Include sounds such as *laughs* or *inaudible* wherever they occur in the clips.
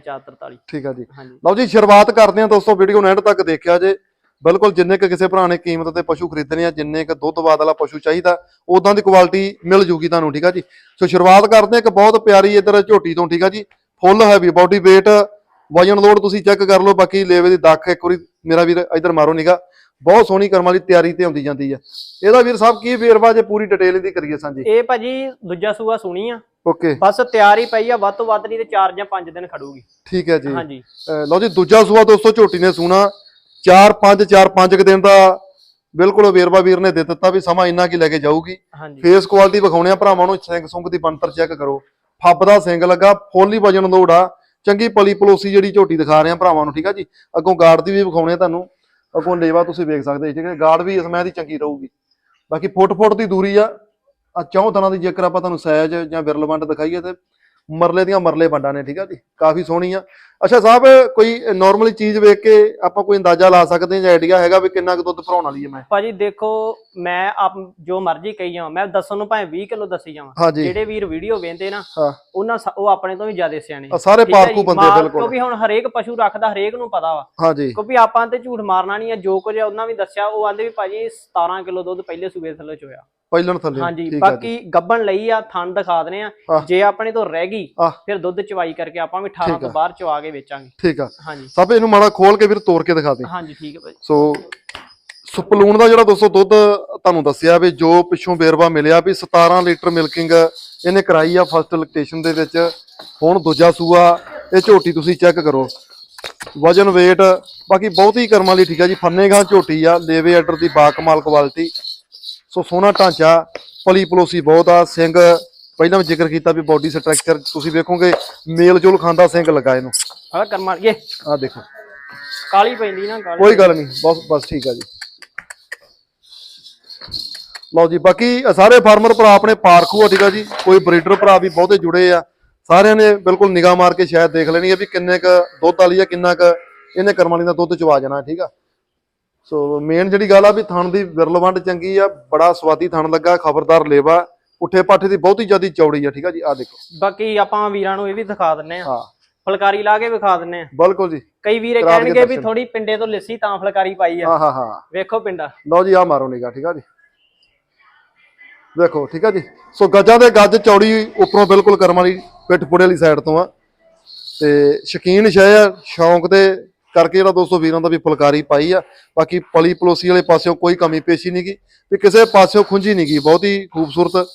443 ਠੀਕ ਆ ਜੀ। ਹਾਂਜੀ। ਲਓ ਜੀ ਸ਼ੁਰੂਆਤ ਕਰਦੇ ਹਾਂ ਦੋਸਤੋ ਵੀਡੀਓ ਨੂੰ ਐਂਡ ਤੱਕ ਦੇਖਿਆ ਜੇ। ਬਿਲਕੁਲ ਜਿੰਨੇ ਕ ਕਿਸੇ ਭਰਾ ਨੇ ਕੀਮਤ ਤੇ ਪਸ਼ੂ ਖਰੀਦਣੇ ਆ ਜਿੰਨੇ ਕ ਦੁੱਧ ਬਾਦ ਵਾਲਾ ਪਸ਼ੂ ਚਾਹੀਦਾ ਉਦਾਂ ਦੀ ਕੁਆਲਿਟੀ ਮਿਲ ਜੂਗੀ ਤੁਹਾਨੂੰ ਠੀਕ ਆ ਜੀ। ਸੋ ਸ਼ੁਰੂਆਤ ਕਰਦੇ ਹਾਂ ਇੱਕ ਬਹੁਤ ਪਿਆਰੀ ਇਧਰ ਝੋਟੀ ਤੋਂ ਠੀਕ ਆ ਜੀ। ਫੁੱਲ ਹੈਵੀ ਬਾਡੀ weight ਵਜਨ ਲੋਡ ਤੁਸੀਂ ਚੈੱਕ ਕਰ ਲਓ ਬਾਕੀ ਲੇਵੇ ਦੀ ਦੱਖ ਇੱਕ ਵਾਰੀ ਮੇਰਾ ਵੀਰ ਇਧਰ ਮਾਰੋ ਨਿਗਾ ਬਹੁਤ ਸੋਹਣੀ ਕਰਮਾਂ ਦੀ ਤਿਆਰੀ ਤੇ ਹੁੰਦੀ ਜਾਂਦੀ ਆ। ਇਹਦਾ ਵੀਰ ਸਾਹਿਬ ਕੀ ਵੇਰਵਾ ਜੇ ਪੂਰੀ ਡਿਟੇਲ ਇਹਦੀ ਕਰੀਏ ਸਾਂਝੀ? ਇਹ ਭਾਜੀ ਦੂਜਾ ਸੂਆ ਸੁਣੀ ਆ। ਓਕੇ ਬਸ ਤਿਆਰ ਹੀ ਪਈ ਆ ਵੱਧ ਤੋਂ ਵੱਧ ਨਹੀਂ ਤੇ 4 ਜਾਂ 5 ਦਿਨ ਖੜੂਗੀ। ਠੀਕ ਹੈ ਜੀ। ਹਾਂਜੀ। ਅਹ ਲਓ ਜੀ ਦੂਜਾ ਸੂਆ ਦੋਸਤੋ ਝੋਟੀ ਨੇ ਸੂਣਾ। 4 5 4 5 ਦਿਨ ਦਾ ਬਿਲਕੁਲ ਵੇਰਵਾ ਵੀਰ ਨੇ ਦੇ ਦਿੱਤਾ ਵੀ ਸਮਾਂ ਇੰਨਾ ਕੀ ਲੈ ਕੇ ਜਾਊਗੀ। ਹਾਂਜੀ। ਫੇਸ ਕੁਆਲਿਟੀ ਵਿਖਾਉਣੇ ਆ ਭਰਾਵਾਂ ਨੂੰ ਸਿੰਘ ਸੁੰਗ ਦੀ ਬੰਤਰ ਚੈੱਕ ਕਰੋ। ਫੱਬ ਦਾ ਸਿੰਘ ਲੱਗਾ ਫੁੱਲੀ ਵਜਨ ਲੋੜ। ਚੰਗੀ ਪਲੀ ਪਲੋਸੀ ਜਿਹੜੀ ਝੋਟੀ ਦਿਖਾ ਰਹੇ ਆ ਭਰਾਵਾਂ ਨੂੰ ਠੀਕ ਆ ਜੀ? ਅੱਗੋਂ ਗਾਰਡ ਦੀ ਵੀ ਵਿਖਾਉਣੇ ਆ ਤੁਹਾਨੂੰ। ਅੱਗੋਂ ਲੇਵਾ ਤੁਸੀਂ ਵੇਖ ਸਕਦੇ ਜੀ? ਕਿ ਗਾਰਡ ਵੀ ਇਸ ਮੈਂ ਦੀ ਚੰਗੀ ਰਹੂਗੀ। ਬਾਕੀ ਫੁੱਟ ਫੁੱਟ ਦੀ ਦੂਰੀ ਆ ਆ ਚੌਂ ਤਰ੍ਹਾਂ ਦੀ ਜੇਕਰ ਆਪਾਂ ਤੁਹਾਨੂੰ ਸਾਈਜ਼ ਜਾਂ ਵਿਰਲ ਵੰਡ ਦਿਖਾਈਏ ਤੇ ਮਰਲੇ ਦੀਆਂ ਮਰਲੇ ਵੰਡਾਂ ਨੇ ਠੀਕ ਆ ਜੀ? ਕਾਫੀ ਸੋਹਣੀ ਆ। ਅੱਛਾ ਸਾਹਿਬ ਕੋਈ ਨਾਰਮਲੀ ਚੀਜ਼ ਵੇਖ ਕੇ ਆਪਾਂ ਕੋਈ ਅੰਦਾਜ਼ਾ ਲਾ ਸਕਦੇ ਜਾਂ ਆਈਡੀਆ ਹੈਗਾ ਵੀ ਕਿੰਨਾ ਕੁ ਦੁੱਧ ਭਰਾਉਣ ਵਾਲੀ ਹੈ ਮੈਂ? ਭਾਜੀ ਦੇਖੋ ਮੈਂ ਆਪ ਜੋ ਮਰਜ਼ੀ ਕਹੀ ਜਾਵਾਂ ਮੈਂ ਦੱਸਣ ਨੂੰ ਭਾਵੇਂ 20 ਕਿਲੋ ਦੱਸੀ ਜਾਵਾਂ। ਜਿਹੜੇ ਵੀਰ ਵੀਡੀਓ ਵੇਖਦੇ ਨਾ। ਉਹਨਾਂ ਉਹ ਆਪਣੇ ਤੋਂ ਵੀ ਜ਼ਿਆਦਾ ਸਿਆਣੇ ਆ ਸਾਰੇ ਪਾਰਕੂ ਬੰਦੇ ਬਿਲਕੁਲ। ਕਿਉਂਕਿ ਹੁਣ ਹਰੇਕ ਪਸ਼ੂ ਰੱਖਦਾ ਹਰੇਕ ਨੂੰ ਪਤਾ ਵਾ। ਹਾਂਜੀ ਕਿਉਂਕਿ ਆਪਾਂ ਤੇ ਝੂਠ ਮਾਰਨਾ ਨਹੀਂ ਹੈ ਜੋ ਕੁਝ ਉਹਨਾਂ ਵੀ ਦੱਸਿਆ ਉਹ ਆਂਦੇ ਵੀ ਭਾਜੀ 17 ਕਿਲੋ ਦੁੱਧ ਪਹਿਲੇ ਸੂਬੇ ਥੱਲੇ ਚੋਇਆ। ਪਹਿਲਣ ਥੱਲੇ। ਹਾਂਜੀ ਬਾਕੀ ਗੱਬਣ ਲਈ ਆ ਥਣ ਦਿਖਾ ਦਨੇ ਆ। ਜੇ ਆਪਣੇ ਤੋਂ ਰਹਿ ਗਈ। ਫਿਰ ਦੁੱਧ ਚਵਾਈ ਕਰਕੇ ਆਪਾਂ ਵੀ 18 ਠੀਕ ਤੋਂ। ਬਾਹਰ ਚਵਾ ਕੇ ਵੇਚਾਂਗੇ। ਠੀਕ ਆ। ਹਾਂਜੀ। ਸਭ ਇਹਨੂੰ ਮਾੜਾ ਖੋਲ ਕੇ ਫਿਰ ਤੋੜ ਕੇ ਦਿਖਾ ਦੇ। ਹਾਂਜੀ ਠੀਕ ਹੈ ਭਾਜੀ ਸੋ ਸਪਲੂਨ ਦਾ ਜਿਹੜਾ ਦੋਸਤੋ ਦੁੱਧ ਤੁਹਾਨੂੰ ਦੱਸਿਆ ਵੀ ਜੋ ਪਿੱਛੋਂ ਬੇਰਵਾ ਮਿਲਿਆ ਵੀ 17 ਲੀਟਰ ਮਿਲਕਿੰਗ ਇਹਨੇ ਕਰਾਈ ਆ ਫਸਟ ਲੈਕਟੇਸ਼ਨ ਦੇ ਵਿੱਚ। ਹੁਣ ਦੂਜਾ ਸੂਆ ਇਹ ਝੋਟੀ ਤੁਸੀਂ ਚੈੱਕ ਕਰੋ। ਵਜਨ weight ਬਾਕੀ ਬਹੁਤ ਹੀ ਕਰਮਾਂ ਲਈ ਠੀਕ ਆ ਜੀ। ਫੰਨੇਗਾ ਝੋਟੀ ਆ ਲੇਵੇ ਆਰਡਰ ਦੀ ਬਾਕਮਾਲ ਕੁਆਲਿਟੀ ਸੋ ਸੋਹਣਾ ਢਾਂਚਾ ਪਲੀ ਪਲੋਸੀ ਬਹੁਤ ਆ ਸਿੰਘ ਪਹਿਲਾਂ ਵੀ ਜ਼ਿਕਰ ਕੀਤਾ ਵੀ ਬਾਡੀ ਸਟਰਕਚਰ ਤੁਸੀਂ ਵੇਖੋਗੇ ਮੇਲ ਜੋਲ ਖਾਂਦਾ ਸਿੰਘ ਲੱਗਾ ਇਹਨੂੰ। ਹਾਂ ਕਰ ਮਾਰ ਗਏ ਆਹ ਦੇਖੋ। ਕਾਲੀ ਪੈਂਦੀ ਨਾ ਕਾਲੀ। ਕੋਈ ਗੱਲ ਨਹੀਂ ਬਸ ਬਸ ਠੀਕ ਆ ਜੀ। ਲਓ ਜੀ ਬਾਕੀ ਇਹ ਸਾਰੇ ਫਾਰਮਰ ਭਰਾ ਆਪਣੇ ਪਾਰਖੂ ਆ ਠੀਕ ਆ ਜੀ। ਕੋਈ ਬਰੀਡਰ ਭਰਾ ਵੀ ਬਹੁਤੇ ਜੁੜੇ ਆ। ਸਾਰਿਆਂ ਨੇ ਬਿਲਕੁਲ ਨਿਗਾਹ ਮਾਰ ਕੇ ਸ਼ਾਇਦ ਦੇਖ ਲੈਣੀ ਆ ਵੀ ਕਿੰਨੇ ਕ ਦੁੱਧ ਵਾਲੀ ਆ ਕਿੰਨਾ ਕ ਇਹਨੇ ਕਰਮਾਲੀ ਦਾ ਦੁੱਧ ਚਵਾ ਜਾਣਾ ਠੀਕ ਆ। ਸੋ ਮੇਨ ਜਿਹੜੀ ਗੱਲ ਆ ਵੀ ਥਣ ਦੀ ਵਿਰਲਵੰਡ ਚੰਗੀ ਆ ਬੜਾ ਸਵਾਦੀ ਥਣ ਲੱਗਾ ਖਬਰਦਾਰ ਲੇਵਾ ਪੁੱਠੇ ਪਾਠੇ ਦੀ ਬਹੁਤੀ ਜ਼ਿਆਦੀ ਚੌੜੀ ਆ ਠੀਕ ਆ ਜੀ? ਆ ਦੇਖੋ। ਬਾਕੀ ਆਪਾਂ ਵੀਰਾਂ ਨੂੰ ਇਹ ਵੀ ਦਿਖਾ ਦਿੰਨੇ ਆ ਹਾਂ। ਫੁਲਕਾਰੀ ਲਾ ਕੇ ਵਿਖਾ ਦਿੰਨੇ ਆ ਬਿਲਕੁਲ ਜੀ। ਕਈ ਵੀਰੇ ਕਹਿਣਗੇ ਵੀ। ਥੋੜੀ ਪਿੰਡੇ ਤੋਂ ਲਿੱਸੀ ਤਾਂ ਫੁਲਕਾਰੀ ਪਾਈ ਆ। ਹਾਂ ਹਾਂ ਹਾਂ। ਵੇਖੋ ਪਿੰਡਾ। ਲਓ ਜੀ ਆ ਮਾਰੋ ਨਿਗਾ ਠੀਕ ਆ ਜੀ। ਵੇਖੋ ਠੀਕ ਆ ਜੀ। ਸੋ ਗੱਜਾਂ ਦੇ ਗੱਜ ਚੌੜੀ ਉੱਪਰੋਂ ਬਿਲਕੁਲ ਕਰਮ ਵਾਲੀ ਪਿੱਠ ਪੁੜੇ ਵਾਲੀ ਸਾਈਡ ਤੋਂ ਆ। ਤੇ ਸ਼ਕੀਨ ਸ਼ੈ ਆ ਸ਼ੌਂਕ ਦੇ ਕਰਕੇ ਜਿਹੜਾ ਦੋਸਤੋ ਵੀਰਾਂ ਦਾ ਵੀ ਫੁਲਕਾਰੀ ਪਾਈ ਆ, ਬਾਕੀ ਪਲੀ ਪਲੋਸੀ ਵਾਲੇ ਪਾਸਿਓਂ ਕੋਈ ਕਮੀ ਪੇਸ਼ੀ ਨਹੀਂ ਗਈ ਤੇ ਕਿਸੇ ਪਾਸਿਓਂ ਖੁੰਝੀ ਨਹੀਂ ਗਈ ਬਹੁਤ ਹੀ ਖੂਬਸੂਰਤ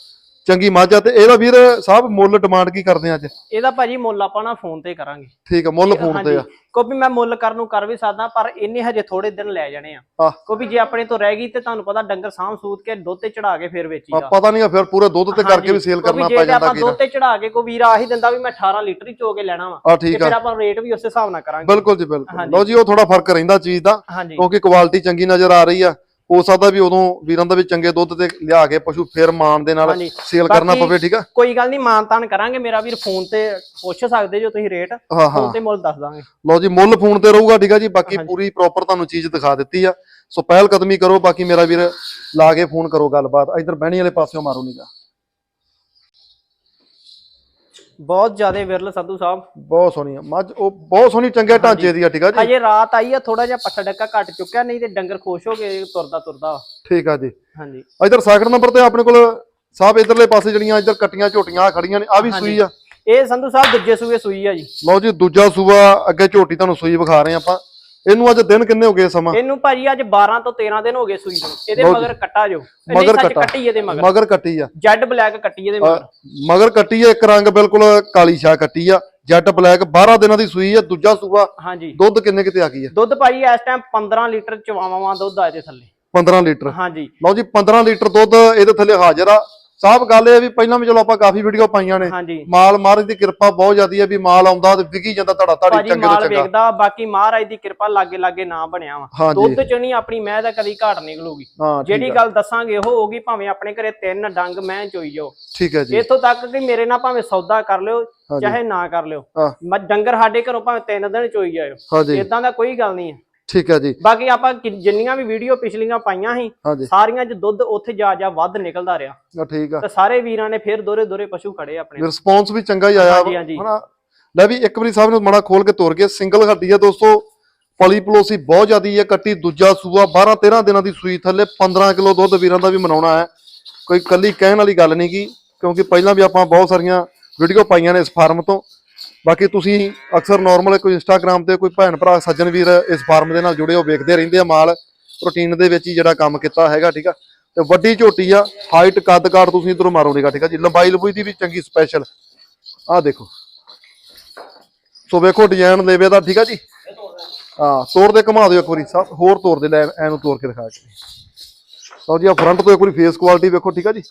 ਚੰਗੀ ਮੱਝ ਆ ਤੇ ਇਹਦਾ ਵੀਰ ਸਾਹਿਬ ਮੁੱਲ ਡਿਮਾਂਡ ਕੀ ਕਰਦੇ ਆ ਅੱਜ? ਇਹਦਾ ਭਾਜੀ ਮੁੱਲ ਆਪਾਂ ਨਾ ਫੋਨ ਤੇ ਕਰਾਂਗੇ। ਠੀਕ ਆ ਮੁੱਲ ਫੋਨ ਤੇ ਆ। ਕਿਉਂਕਿ ਮੈਂ ਮੁੱਲ ਕਰਨ ਨੂੰ ਕਰ ਵੀ ਸਕਦਾ ਪਰ ਇੰਨੇ ਹਜੇ ਥੋੜੇ ਦਿਨ ਲੈ ਜਾਣੇ ਆ। ਕਿਉਂਕਿ ਜੇ ਆਪਣੇ ਤੋਂ ਰਹਿ ਗਈ ਤੇ ਤੁਹਾਨੂੰ ਪਤਾ ਡੰਗਰ ਸਾਂਭ ਸੂਤ ਕੇ ਦੁੱਧ ਤੇ ਚੜਾ ਕੇ ਫਿਰ ਆ, ਵੇਚੀਦਾ ਪਤਾ ਨਹੀਂ ਆ ਫਿਰ ਪੂਰੇ ਦੁੱਧ ਤੇ ਕਰਕੇ ਵੀ ਸੇਲ ਕਰਨਾ ਪੈ ਜਾਂਦਾ ਕੀ ਦੁੱਧ ਤੇ ਚੜਾ ਕੇ ਕੋਈ ਵੀਰ ਆਹੀ ਦਿੰਦਾ ਵੀ ਮੈਂ 18 ਲੀਟਰ ਹੀ ਚੋ ਕੇ ਲੈਣਾ ਵਾ ਤੇ ਫਿਰ ਆਪਾਂ ਰੇਟ ਵੀ ਉਸੇ ਹਿਸਾਬ ਨਾਲ ਕਰਾਂਗੇ। ਬਿਲਕੁਲ ਜੀ ਬਿਲਕੁਲ। ਲਓ ਜੀ ਉਹ ਥੋੜਾ ਫ਼ਰਕ ਰਹਿੰਦਾ ਚੀਜ਼ ਦਾ। ਕਿਉਂਕਿ ਕੁਆਲਿਟੀ ਚੰਗੀ ਨਜ਼ਰ ਆ ਰਹੀ ਆ। ਹੋ ਸਕਦਾ ਵੀ ਉਦੋਂ ਵੀਰਾਂ ਦਾ ਵੀ ਚੰਗੇ ਦੁੱਧ ਤੇ ਲਿਆ ਕੇ ਪਸ਼ੂ ਫਿਰ ਮਾਨ ਦੇ ਨਾਲ ਹਾਂਜੀ। ਸੇਲ ਕਰਨਾ ਬਾਕੀ- ਪਵੇ ਠੀਕ ਆ? ਕੋਈ ਗੱਲ ਨਹੀਂ ਮਾਨਤਾਨ ਕਰਾਂਗੇ। ਮੇਰਾ ਵੀਰ ਫੋਨ ਤੇ ਪੁੱਛ ਸਕਦੇ ਜੋ ਤੁਸੀਂ ਰੇਟ ਹਾਂ ਹਾਂ। ਫੋਨ ਤੇ ਮੁੱਲ ਦੱਸ ਦਾਂਗੇ। ਲਓ ਜੀ ਮੁੱਲ ਫੋਨ ਤੇ ਰਹੂਗਾ ਠੀਕ ਆ ਜੀ। ਬਾਕੀ। ਪੂਰੀ ਪ੍ਰੋਪਰ ਤੁਹਾਨੂੰ ਚੀਜ਼ ਦਿਖਾ ਦਿੱਤੀ ਆ। ਸੋ ਪਹਿਲ ਕਦਮੀ ਕਰੋ ਬਾਕੀ ਮੇਰਾ ਵੀਰ ਲਾ ਕੇ ਫੋਨ ਕਰੋ ਗੱਲਬਾਤ। ਇਧਰ ਬਹਿਣੀ ਵਾਲੇ ਪਾਸਿਓਂ ਮਾਰੋ ਨੀਗਾ ਬਹੁਤ ਜ਼ਿਆਦਾ ਵਿਰਲ ਸੰਧੂ ਸਾਹਿਬ। ਬਹੁਤ ਸੋਹਣੀ ਆ। ਮੱਝ ਉਹ ਬਹੁਤ ਸੋਹਣੀ ਚੰਗੇ ਢਾਂਚੇ ਦੀ ਆ ਠੀਕ ਆ ਜੀ? ਹਜੇ ਰਾਤ ਆਈ ਆ ਥੋੜਾ ਜਿਹਾ ਪੱਠਾ ਡੱਕਾ ਘੱਟ ਚੁੱਕਿਆ ਨਹੀਂ ਤੇ ਡੰਗਰ ਖੁਸ਼ ਹੋ ਗਏ ਤੁਰਦਾ ਤੁਰਦਾ। ਠੀਕ ਆ ਜੀ। ਹਾਂਜੀ। ਇਧਰ ਸੈਕਿੰਡ ਨੰਬਰ ਤੇ ਆਪਣੇ ਕੋਲ ਸਾਹਿਬ ਇਧਰਲੇ ਪਾਸੇ ਜਿਹੜੀਆਂ ਇਧਰ ਕੱਟੀਆਂ ਝੋਟੀਆਂ ਆ ਖੜੀਆਂ ਨੇ ਆ ਵੀ। ਸੂਈ ਆ। ਇਹ ਸੰਧੂ ਸਾਹਿਬ ਦੂਜੇ ਸੂਏ ਸੂਈ ਆ ਜੀ। ਲਓ ਜੀ ਦੂਜਾ ਸੂਆ ਅੱਗੇ ਝੋਟੀ ਤੁਹਾਨੂੰ ਸੂਈ ਵਿਖਾ ਰਹੇ ਆਪਾਂ। ਇਹਨੂੰ ਅੱਜ ਦਿਨ ਕਿੰਨੇ ਹੋ ਗਏ ਸਮਾਂ? ਇਹਨੂੰ ਭਾਜੀ ਅੱਜ 12 ਤੋਂ 13 ਦਿਨ ਹੋ ਗਏ ਸੂਈ ਨੂੰ। ਇਹਦੇ ਲਓ ਜੀ। ਮਗਰ ਕੱਟਾ ਜੋ। ਮਗਰ ਕੱਟਾ। ਕੱਟੀ ਇਹਦੇ ਮਗਰ। ਮਗਰ ਕੱਟੀ ਆ। ਜੈਡ ਬਲੈਕ ਕੱਟੀ ਇਹਦੇ ਮਗਰ। ਅਹ ਮਗਰ ਕੱਟੀ ਆ ਇੱਕ ਰੰਗ ਬਿਲਕੁਲ ਕਾਲੀ ਸ਼ਾ ਕੱਟੀ ਆ। ਜੈਟ ਬਲੈਕ 12 ਦਿਨਾਂ ਦੀ ਸੂਈ ਆ ਦੂਜਾ ਸੂਆ ਹਾਂਜੀ। ਦੁੱਧ ਕਿੰਨੇ ਕਿਤੇ ਆ ਗਈ ਆ? ਦੁੱਧ ਭਾਜੀ ਇਸ ਟਾਈਮ 15 ਲੀਟਰ ਚਵਾਵਾਂ ਦੁੱਧ ਆ ਇਹਦੇ ਥੱਲੇ। 15 ਲੀਟਰ। ਹਾਂਜੀ। ਲਓ ਜੀ 15 ਲੀਟਰ ਦੁੱਧ ਇਹਦੇ ਥੱਲੇ ਹਾਜ਼ਰ ਆ। ਸਾਹਿਬ ਗੱਲ ਇਹ ਵੀ ਪਹਿਲਾਂ ਵੀ ਚਲੋ ਆਪਾਂ ਕਾਫੀ ਵੀਡੀਓ ਪਾਈਆਂ ਨੇ। ਹਾਂਜੀ। ਮਾਲ ਮਹਾਰਾਜ ਦੀ ਕਿਰਪਾ ਬਹੁਤ ਜ਼ਿਆਦੀ ਆ ਵੀ ਮਾਲ ਆਉਂਦਾ ਤੇ ਵਿਕੀ ਜਾਂਦਾ ਧੜਾ ਧੜੀ ਭਾਜੀ ਚੰਗੇ ਤੋਂ ਮਾਲ ਚੰਗਾ। ਵੇਖਦਾ ਬਾਕੀ ਮਹਾਰਾਜ ਦੀ ਕਿਰਪਾ ਲਾਗੇ ਲਾਗੇ ਨਾ ਬਣਿਆ ਵਾ। ਹਾਂਜੀ। ਦੁੱਧ ਚ ਨਹੀਂ ਆਪਣੀ ਮੈਂ ਤਾਂ ਕਦੀ ਘਾਟ ਨਿਕਲੂਗੀ। ਹਾਂ ਠੀਕ ਜਿਹੜੀ ਗੱਲ ਦੱਸਾਂਗੇ ਉਹ ਹੋਗੀ ਭਾਵੇਂ ਆਪਣੇ ਘਰੇ ਤਿੰਨ ਡੰਗ ਮੈਂ ਚੋਈ ਜਾਓ। ਠੀਕ ਹੈ ਜੀ। ਇੱਥੋਂ ਤੱਕ ਕਿ ਮੇਰੇ ਨਾਲ ਭਾਵੇਂ ਸੌਦਾ ਕਰ ਲਿਓ। ਚਾਹੇ ਨਾ ਕਰ ਲਿਓ। ਹਾਂ। ਮੈਂ ਡੰਗਰ ਸਾਡੇ ਘਰੋਂ ਭਾਵੇਂ ਤਿੰਨ ਦਿਨ ਚੋਈ ਜਾਇਓ। ਹਾਂਜੀ। ਇਦਾਂ ਦਾ ਕੋਈ ਗੱਲ ਨਹੀਂ ਹੈ। ਠੀਕ ਹੈ ਜੀ। ਬਾਕੀ ਆਪਾਂ ਜਿੰਨੀਆਂ ਵੀ ਵੀਡੀਓ ਪਿਛਲੀਆਂ ਪਾਈਆਂ ਸੀ ਸਾਰੀਆਂ 'ਚ ਦੁੱਧ ਉੱਥੇ ਜਾ ਜਾ ਵੱਧ ਨਿਕਲਦਾ ਰਿਹਾ। ਠੀਕ ਆ। ਤੇ ਸਾਰੇ ਵੀਰਾਂ ਨੇ ਫਿਰ ਦੋਰੇ ਦੋਰੇ ਪਸ਼ੂ ਖੜੇ ਆਪਣੇ। ਰਿਸਪੌਂਸ ਵੀ ਚੰਗਾ ਹੀ ਆਇਆ। ਹਨਾ? ਲੈ ਵੀ ਇੱਕ ਵਾਰੀ ਸਾਹਿਬ ਨੂੰ ਮਾੜਾ ਖੋਲ ਕੇ ਤੋਰ ਕੇ ਸਿੰਗਲ ਹੱਡੀ ਆ ਦੋਸਤੋ। ਪਲੀ ਪਲੋਸੀ ਬਹੁਤ ਜ਼ਿਆਦੀ ਹੈ ਕੱਟੀ ਦੂਜਾ ਸੂਆ। 12 13 ਦਿਨਾਂ ਦੀ ਸੂਈ ਥੱਲੇ 15 ਕਿਲੋ ਦੁੱਧ ਵੀਰਾਂ ਦਾ ਵੀ ਮਨਾਉਣਾ ਹੈ। ਕੋਈ ਕੱਲੀ ਕਹਿਣ ਵਾਲੀ ਗੱਲ ਨਹੀਂ ਕੀ ਕਿਉਂਕਿ ਪਹਿਲਾਂ ਵੀ ਆਪਾਂ ਬਹੁਤ ਸਾਰੀਆਂ ਵੀਡੀਓ ਪਾਈਆਂ ਨੇ ਇਸ ਫਾਰਮ ਤੋਂ। ਬਾਕੀ ਤੁਸੀਂ ਅਕਸਰ ਨਾਰਮਲ ਕੋਈ ਇੰਸਟਾਗ੍ਰam ਤੇ ਕੋਈ ਭੈਣ ਭਰਾ, ਸੱਜਣ ਵੀਰ ਇਸ ਫਾਰਮ ਦੇ ਨਾਲ ਜੁੜੇ ਹੋ ਵੇਖਦੇ ਰਹਿੰਦੇ ਆ ਮਾਲ ਰੂਟੀਨ ਦੇ ਵਿੱਚ ਹੀ ਜਿਹੜਾ ਕੰਮ ਕੀਤਾ ਹੈਗਾ, ਠੀਕ ਆ? ਤੇ ਵੱਡੀ ਝੋਟੀ ਆ ਹਾਈਟ ਕੱਦ ਕਾਟ ਤੁਸੀਂ ਇਧਰੋਂ ਮਾਰੋਗੇ ਠੀਕ ਆ ਜੀ? ਲੰਬਾਈ ਲੰਬੂਈ ਦੀ ਵੀ ਚੰਗੀ ਸਪੈਸ਼ਲ ਆਹ ਦੇਖੋ। ਸੋ ਵੇਖੋ ਡਿਜ਼ਾਈਨ ਲੇਵੇ ਦਾ, ਠੀਕ ਆ ਜੀ? ਹਾਂ, ਤੋੜ ਦੇ ਘੁਮਾ ਦਿਓ ਇੱਕ ਵਾਰੀ ਸਭ ਹੋਰ ਤੋੜ ਦੇ ਲੈ ਐਨੂੰ ਤੋੜ ਕੇ ਦਿਖਾ ਕੇ। ਲਓ ਜੀ ਆ ਫਰੰਟ ਤੋਂ ਇੱਕ ਵਾਰੀ ਫੇਸ ਕੁਆਲਿਟੀ ਵੇਖੋ, ਠੀਕ ਆ ਜੀ?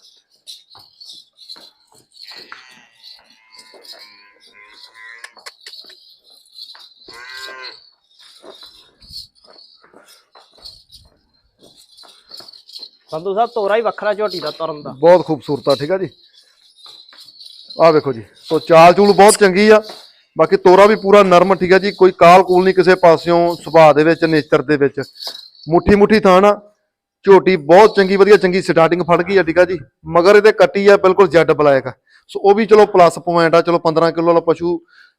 ਸੰਧੂ ਸਾਹਿਬ ਤੋਰਾ ਹੀ ਵੱਖਰਾ ਝੋਟੀ ਦਾ ਤੁਰਨ ਦਾ। ਬਹੁਤ ਖੂਬਸੂਰਤ ਆ ਠੀਕ ਆ ਜੀ। ਆਹ ਵੇਖੋ ਜੀ ਸੋ ਚਾਲ ਚੂਲ ਬਹੁਤ ਚੰਗੀ ਆ। ਬਾਕੀ ਤੋਰਾ ਵੀ ਪੂਰਾ ਨਰਮ ਠੀਕ ਆ ਜੀ। ਕੋਈ ਕਾਲ ਕੂਲ ਨਹੀਂ ਕਿਸੇ ਪਾਸਿਓਂ ਸੁਭਾਅ ਦੇ ਵਿੱਚ ਨੇਚਰ ਦੇ ਵਿੱਚ। ਮੁੱਠੀ ਮੁੱਠੀ ਥਾਣ ਆ ਝੋਟੀ ਬਹੁਤ ਚੰਗੀ ਵਧੀਆ ਚੰਗੀ ਸਟਾਰਟਿੰਗ ਫੜ ਗਈ ਆ ਠੀਕ ਆ ਜੀ। ਮਗਰ ਇਹਦੇ ਕੱਟੀ ਆ ਬਿਲਕੁਲ ਜੈਡ ਬਲੈਕ ਆ। ਸੋ ਉਹ ਵੀ ਚਲੋ ਪਲੱਸ ਪੁਆਇੰਟ ਆ ਚਲੋ 15 ਕਿਲੋ ਵਾਲਾ ਪਸ਼ੂ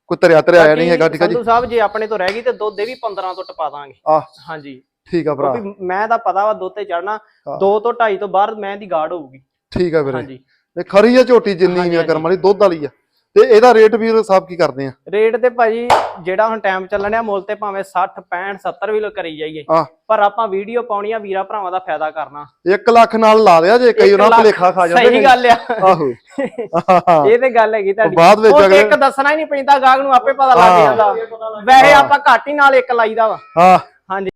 ਕੋਈ ਧਰਿਆ ਧਰਿਆ ਆਇਆ ਨਹੀਂ ਹੈਗਾ ਠੀਕ ਆ ਜੀ। ਸੰਧੂ ਸਾਹਿਬ ਜੇ ਆਪਣੇ ਤੋਂ ਰਹਿ ਗਈ ਤੇ ਦੁੱਧ ਦੇ ਵੀ 15 ਤੋਂ ਟਪਾ ਦਾਂਗੇ। ਆਹ। ਹਾਂਜੀ। ਠੀਕ ਆ ਭਰਾ। ਕਿਉਂਕਿ ਮੈਂ ਦਾ ਪਤਾ ਵਾ ਦੁੱਧ ਤੇ ਚੜਨਾ। 2 ਤੋਂ 2.5 ਤੋਂ ਬਾਅਦ ਮੈਂ ਦੀ ਗਾਰਡ ਹੋਊਗੀ। ਠੀਕ ਆ ਵੀਰੇ। ਹਾਂਜੀ। ਤੇ ਖਰੀ ਆ ਝੋਟੀ ਜਿੰਨੀ ਆ ਕਰਮ ਵਾਲੀ ਦੁੱਧ ਵਾਲੀ ਆ। ਤੇ ਇਹਦਾ ਰੇਟ ਵੀਰ ਸਾਹਿਬ ਕੀ ਕਰਦੇ ਆ? ਰੇਟ ਤੇ ਭਾਜੀ ਜਿਹੜਾ ਹੁਣ ਟਾਈਮ ਚੱਲਣ ਡਿਆ ਮੁੱਲ ਤੇ ਭਾਵੇਂ 60 65 70 ਵੀ ਲੋ ਕਰੀ ਜਾਈਏ। ਪਰ ਆਪਾਂ ਵੀਡੀਓ ਪਾਉਣੀ ਆ ਵੀਰਾ ਭਰਾਵਾਂ ਦਾ ਫਾਇਦਾ ਕਰਨਾ। 1 ਲੱਖ ਨਾਲ ਲਾ ਦਿਆ ਜੇ ਕਈ ਉਹਨਾਂ ਲੱਖ- ਭਲੇਖਾ ਖਾ ਜਾਂਦੇ ਸਹੀ। ਗੱਲ ਆ। ਆਹੋ। *laughs* ਇਹ ਤੇ ਗੱਲ ਹੈਗੀ ਤੁਹਾਡੀ। ਬਾਅਦ ਵਿੱਚ ਇੱਕ ਦੱਸਣਾ ਹੀ ਨਹੀਂ ਪੈਂਦਾ ਗਾਹਕ ਨੂੰ ਆਪੇ ਪਤਾ ਲੱਗ। ਜਾਂਦਾ। ਵੈਸੇ ਆਪਾਂ ਘੱਟ ਹੀ ਨਾਲ ਇੱਕ ਲਾਈਦਾ ਵਾ। ਹਾਂ। ਹਾਂਜੀ।